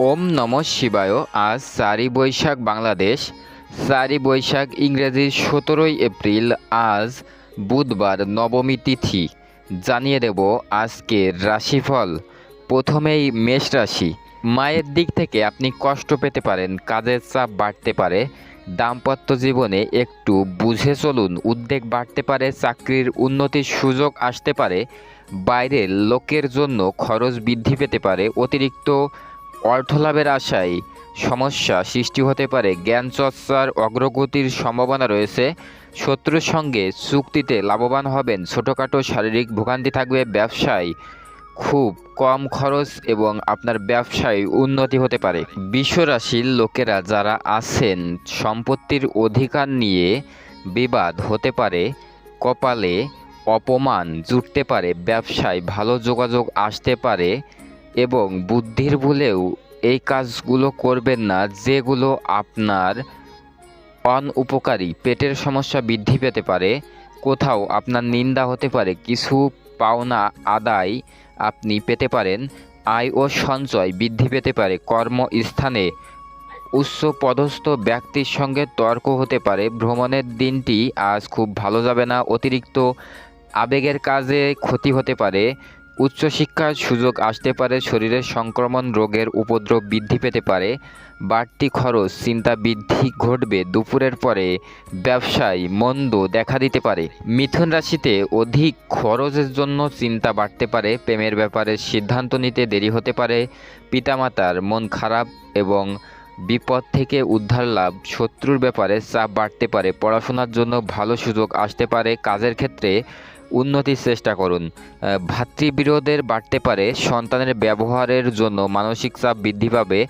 ওম নম শিবায়, আজ চারি বৈশাখ বাংলাদেশ, চারি বৈশাখ ইংরেজির সতেরোই এপ্রিল, আজ বুধবার নবমী তিথি। জানিয়ে দেব আজকের রাশিফল। প্রথমেই মেষ রাশি। মায়ের দিক থেকে আপনি কষ্ট পেতে পারেন, কাজের চাপ বাড়তে পারে, দাম্পত্য জীবনে একটু বুঝে চলুন, উদ্বেগ বাড়তে পারে, চাকরির উন্নতির সুযোগ আসতে পারে, বাইরের লোকের জন্য খরচ বৃদ্ধি পেতে পারে, অতিরিক্ত অর্থলাভের আশায় সমস্যা সৃষ্টি হতে পারে। জ্ঞান চর্চার অগ্রগতির সম্ভাবনা রয়েছে। শত্রুর সঙ্গে চুক্তিতে লাভবান হবেন। ছোটোখাটো শারীরিক ভোগান্তি থাকবে। ব্যবসায় খুব কম খরচ এবং আপনার ব্যবসায় উন্নতি হতে পারে। বিশ্বরাশির লোকেরা যারা আছেন, সম্পত্তির অধিকার নিয়ে বিবাদ হতে পারে, কপালে অপমান জুটতে পারে, ব্যবসায় ভালো যোগাযোগ আসতে পারে এবং বুদ্ধির ভুলেও এই কাজগুলো করবেন না, যেগুলো আপনার অনুপকারী পেটের সমস্যা বৃদ্ধি পেতে পারে, কোথাও আপনার নিন্দা হতে পারে, কিছু পাওনা আদায় আপনি পেতে পারেন, আয় ও সঞ্চয় বৃদ্ধি পেতে পারে, কর্মস্থানে উচ্চ পদস্থ ব্যক্তির সঙ্গে তর্ক হতে পারে, ভ্রমণের দিনটি আজ খুব ভালো যাবে না, অতিরিক্ত আবেগের কাজে ক্ষতি হতে পারে উচ্চশিক্ষার সুযোগ আসতে পারে শরীরের সংক্রমণ রোগের উপদ্রব বৃদ্ধি পেতে পারে, বাড়তি খরচ, চিন্তা বৃদ্ধি ঘটবে, দুপুরের পরে ব্যবসায় মন্দ দেখা দিতে পারে। মিথুন রাশিতে অধিক খরচের জন্য চিন্তা বাড়তে পারে, প্রেমের ব্যাপারে সিদ্ধান্ত নিতে দেরি হতে পারে, পিতামাতার মন খারাপ এবং বিপদ থেকে উদ্ধার লাভ, শত্রুর ব্যাপারে চাপ বাড়তে পারে, পড়াশোনার জন্য ভালো সুযোগ আসতে পারে, কাজের ক্ষেত্রে উন্নতির চেষ্টা করুন। ভাতৃবিরোধের বাড়তে পারে সন্তানের ব্যবহারের জন্য মানসিক চাপ বৃদ্ধি পাবে।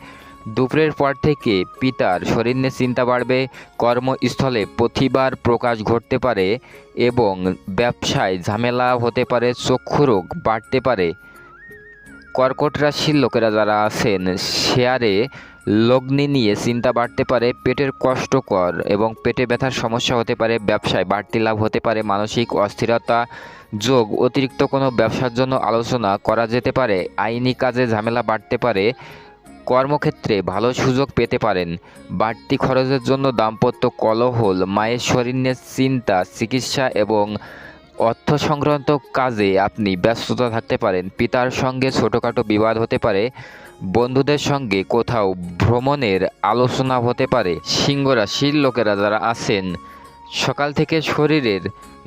দুপুরের পর থেকে পিতার শরীর নিয়ে চিন্তা বাড়বে। কর্মস্থলে প্রতিবার প্রকাশ ঘটতে পারে এবং ব্যবসায় ঝামেলা হতে পারে চক্ষুরোগ বাড়তে পারে। কর্কট রাশির লোকেরা যারা আছেন, শেয়ারে লগ্নি নিয়ে চিন্তা বাড়তে পারে, পেটের কষ্টকর এবং পেটে ব্যথার সমস্যা হতে পারে, ব্যবসায় বাড়তি লাভ হতে পারে, মানসিক অস্থিরতা যোগ অতিরিক্ত কোনো ব্যবসার জন্য আলোচনা করা যেতে পারে, আইনি কাজে ঝামেলা বাড়তে পারে, কর্মক্ষেত্রে ভালো সুযোগ পেতে পারেন, বাড়তি খরচের জন্য দাম্পত্য কলহল মায়ের শরীর চিন্তা, চিকিৎসা এবং অর্থ সংক্রান্ত কাজে আপনি ব্যস্ততা থাকতে পারেন। পিতার সঙ্গে ছোটোখাটো বিবাদ হতে পারে, বন্ধুদের সঙ্গে কোথাও ভ্রমণের আলোচনা হতে পারে সিংহ রাশির লোকেরা যারা আছেন, সকাল থেকে শরীরের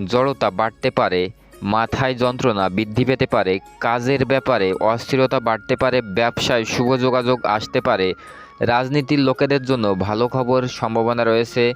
জড়তা বাড়তে পারে, মাথায় যন্ত্রণা বৃদ্ধি পেতে পারে, কাজের ব্যাপারে অস্থিরতা বাড়তে পারে, ব্যবসায় শুভ যোগাযোগ আসতে পারে। রাজনীতির লোকেদের জন্য ভালো খবর সম্ভাবনা রয়েছে।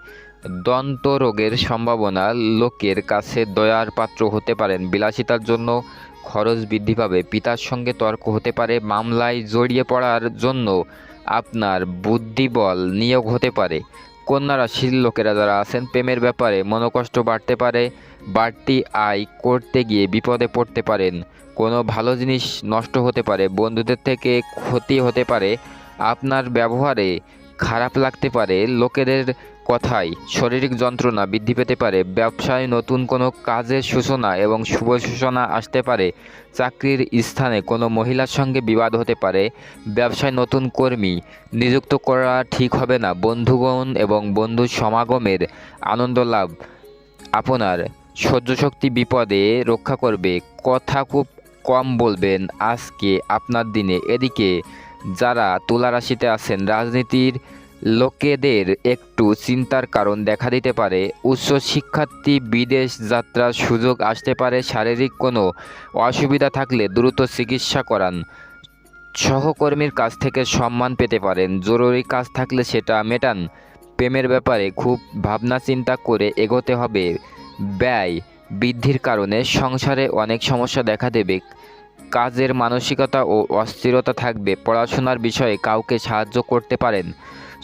দন্ত রোগের সম্ভাবনা লোকের কাছে দয়ার পাত্র হতে পারেন। বিলাসিতার জন্য খরচ বৃদ্ধি পাবে। পিতার সঙ্গে তর্ক হতে পারে। মামলায় জড়িয়ে পড়ার জন্য আপনার বুদ্ধিবল নিয়োগ হতে পারে। কন্যা রাশির লোকেরা যারা আছেন, প্রেমের ব্যাপারে মনোকষ্ট বাড়তে পারে। বাড়তি আয় করতে গিয়ে বিপদে পড়তে পারেন। কোনো ভালো জিনিস নষ্ট হতে পারে। বন্ধুদের থেকে ক্ষতি হতে পারে। আপনার ব্যবহারে খারাপ লাগতে পারে লোকেদের কথায় শারীরিক যন্ত্রণা বৃদ্ধি পেতে পারে। ব্যবসায় নতুন কোনো কাজের সূচনা এবং শুভ সূচনা আসতে পারে। চাকরির স্থানে কোনো মহিলার সঙ্গে বিবাদ হতে পারে। ব্যবসায় নতুন কর্মী নিযুক্ত করা ঠিক হবে না। বন্ধুগণ এবং বন্ধু সমাগমের আনন্দ লাভ আপনার। সহ্য শক্তি বিপদে রক্ষা করবে। কথা খুব কম বলবেন। আজকে আপনার দিনে। এদিকে যারা তুলা রাশিতে আছেন, রাজনীতির লোকেদের একটু চিন্তার কারণ দেখা দিতে পারে। উচ্চ শিক্ষার্থী, বিদেশ যাত্রার সুযোগ আসতে পারে, শারীরিক কোনো অসুবিধা থাকলে দ্রুত চিকিৎসা করান। সহকর্মীর কাছ থেকে সম্মান পেতে পারেন। জরুরি কাজ থাকলে সেটা মেটান। প্রেমের ব্যাপারে খুব ভাবনা চিন্তা করে এগোতে হবে। ব্যয় বৃদ্ধির কারণে সংসারে অনেক সমস্যা দেখা দেবে। কাজের মানসিকতা ও অস্থিরতা থাকবে। পড়াশোনার বিষয়ে কাউকে সাহায্য করতে পারেন।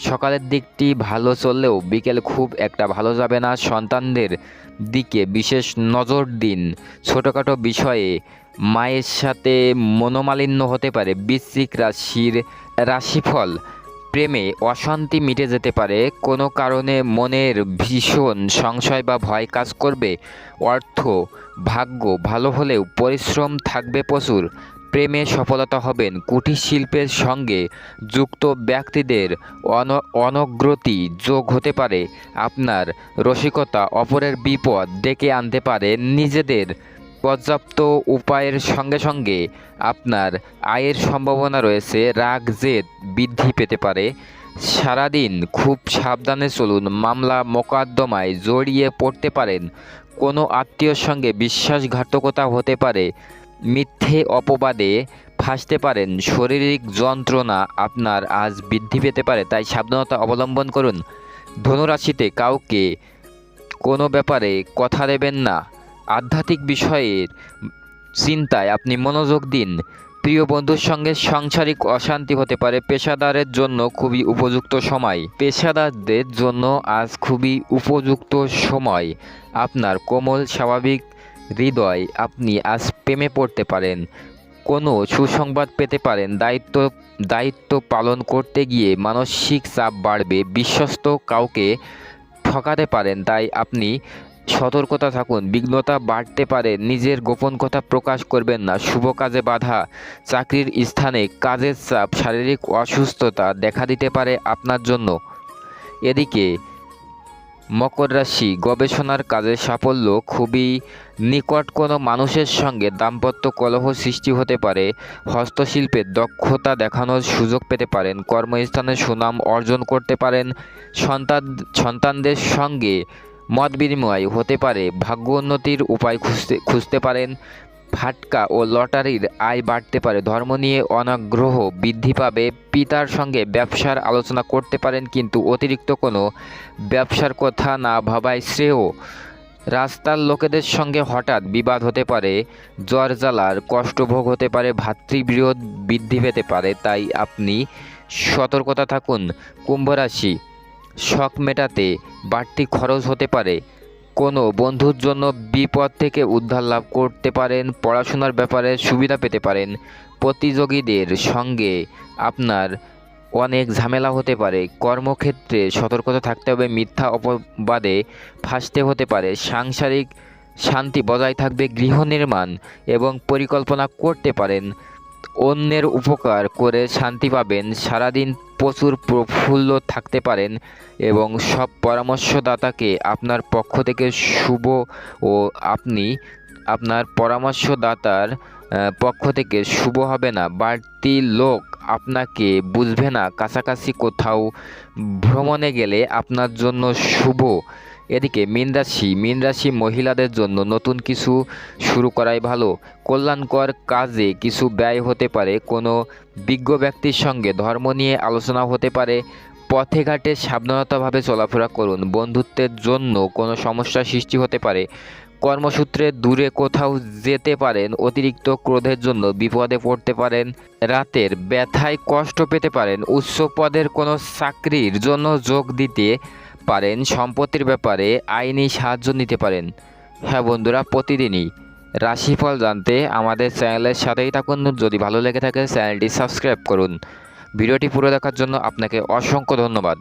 সকালের দিকটি ভালো চললেও বিকেল খুব একটা ভালো যাবে না সন্তানদের দিকে বিশেষ নজর দিন। ছোটোখাটো বিষয়ে মায়ের সাথে মনোমালিন্য হতে পারে। বৃশ্চিক রাশির রাশিফল প্রেমে অশান্তি মিটে যেতে পারে, কোনো কারণে মনের ভীষণ সংশয় বা ভয় কাজ করবে, অর্থ, ভাগ্য ভালো হলেও পরিশ্রম থাকবে প্রচুর। প্রেমে সফলতা হবেন কুটির শিল্পের সঙ্গে যুক্ত ব্যক্তিদের অন, অনগ্রতি যোগ হতে পারে। আপনার রসিকতা অপরের বিপদ ডেকে আনতে পারে নিজেদের পর্যাপ্ত উপায়ের সঙ্গে সঙ্গে আপনার আয়ের সম্ভাবনা রয়েছে, রাগ, জেদ বৃদ্ধি পেতে পারে। সারাদিন খুব সাবধানে চলুন, মামলা মোকদ্দমায় জড়িয়ে পড়তে পারেন। কোনো আত্মীয়র সঙ্গে বিশ্বাসঘাতকতা হতে পারে, মিথ্যে অপবাদে ফাঁসতে পারেন, শারীরিক যন্ত্রণা আপনার আজ বৃদ্ধি পেতে পারে, তাই সাবধানতা অবলম্বন করুন। ধনুরাশিতে কাউকে কোনো ব্যাপারে কথা দেবেন না। আধ্যাত্মিক বিষয়ের চিন্তায় আপনি মনোযোগ দিন। প্রিয় বন্ধুর সঙ্গে সাংসারিক অশান্তি হতে পারে। পেশাদারের জন্য খুবই উপযুক্ত সময়। পেশাদারদের জন্য আজ খুবই উপযুক্ত সময়। আপনার কোমল, স্বাভাবিক হৃদয় আপনি আজ প্রেমে পড়তে পারেন। কোনো সুসংবাদ পেতে পারেন। দায়িত্ব দায়িত্ব পালন করতে গিয়ে মানসিক চাপ বাড়বে। বিশ্বস্ত কাউকে ঠকাতে পারেন। তাই আপনি সতর্কতা থাকুন, বিঘ্নতা বাড়তে পারে, নিজের গোপন কথা প্রকাশ করবেন না, শুভ কাজে বাধা, চাকরির স্থানে কাজের চাপ, শারীরিক অসুস্থতা দেখা দিতে পারে আপনার জন্য। এদিকে, মকর রাশি গবেষণার কাজে সাফল্য খুবই নিকট কোনো মানুষের সঙ্গে দাম্পত্য কলহ সৃষ্টি হতে পারে হস্তশিল্পের দক্ষতা দেখানোর সুযোগ পেতে পারেন, কর্মস্থানে সুনাম অর্জন করতে পারেন, সন্তান, সন্তানদের সঙ্গে মত বিনিময় হতে পারে ভাগ্য উন্নতির উপায় খুঁজতে খুঁজতে পারেন। ফাটকা ও লটারির আয় বাড়তে পারে। ধর্ম নিয়ে অনাগ্রহ বৃদ্ধি পাবে। পিতার সঙ্গে ব্যবসার আলোচনা করতে পারেন, কিন্তু অতিরিক্ত কোনো ব্যবসার কথা না ভাবায় শ্রেয়। রাস্তার লোকেদের সঙ্গে হঠাৎ বিবাদ হতে পারে, জ্বর জ্বালার কষ্টভোগ হতে পারে ভাতৃবিরোধ বৃদ্ধি পেতে পারে। তাই আপনি সতর্কতা থাকুন। কুম্ভ রাশি শখ মেটাতে বাড়তি খরচ হতে পারে। কোনো বন্ধুর জন্য বিপদ থেকে উদ্ধার লাভ করতে পারেন, পড়াশোনার ব্যাপারে সুবিধা পেতে পারেন। প্রতিযোগীদের সঙ্গে আপনার অনেক ঝামেলা হতে পারে। কর্মক্ষেত্রে সতর্কতা থাকতে হবে, মিথ্যা অপবাদে ফাঁসতে হতে পারে। সাংসারিক শান্তি বজায় থাকবে, গৃহ নির্মাণ এবং পরিকল্পনা করতে পারেন। অন্যের উপকার করে শান্তি পাবেন। সারাদিন প্রচুর প্রফুল্ল থাকতে পারেন এবং সব পরামর্শদাতাকে আপনার পক্ষ থেকে শুভ ও আপনি আপনার পরামর্শদাতার পক্ষ থেকে শুভ হবে না। বাড়তি লোক আপনাকে বুঝবে না। কাছাকাছি কোথাও ভ্রমণে গেলে আপনার জন্য শুভ। এদিকে মীন রাশি মীন রাশি মহিলাদের জন্য নতুন কিছু শুরু করাই ভালো। কল্যাণকর কাজে কিছু ব্যয় হতে পারে। কোনো বিজ্ঞ ব্যক্তির সঙ্গে ধর্ম নিয়ে আলোচনা হতে পারে। পথে ঘাটে সাবধানতাভাবে চলাফেরা করুন। বন্ধুত্বের জন্য কোনো সমস্যা সৃষ্টি হতে পারে। কর্মসূত্রে দূরে কোথাও যেতে পারেন। অতিরিক্ত ক্রোধের জন্য বিপদে পড়তে পারেন। রাতের ব্যথায় কষ্ট পেতে পারেন। উচ্চ পদের কোনো চাকরির জন্য যোগ দিতে পারেন, সম্পত্তির ব্যাপারে আইনি সাহায্য নিতে পারেন। হ্যাঁ বন্ধুরা, প্রতিদিনই। রাশিফল জানতে আমাদের চ্যানেলের সাথেই থাকুন। যদি ভালো লেগে থাকে, চ্যানেলটি সাবস্ক্রাইব করুন। ভিডিওটি পুরো দেখার জন্য আপনাকে অসংখ্য ধন্যবাদ।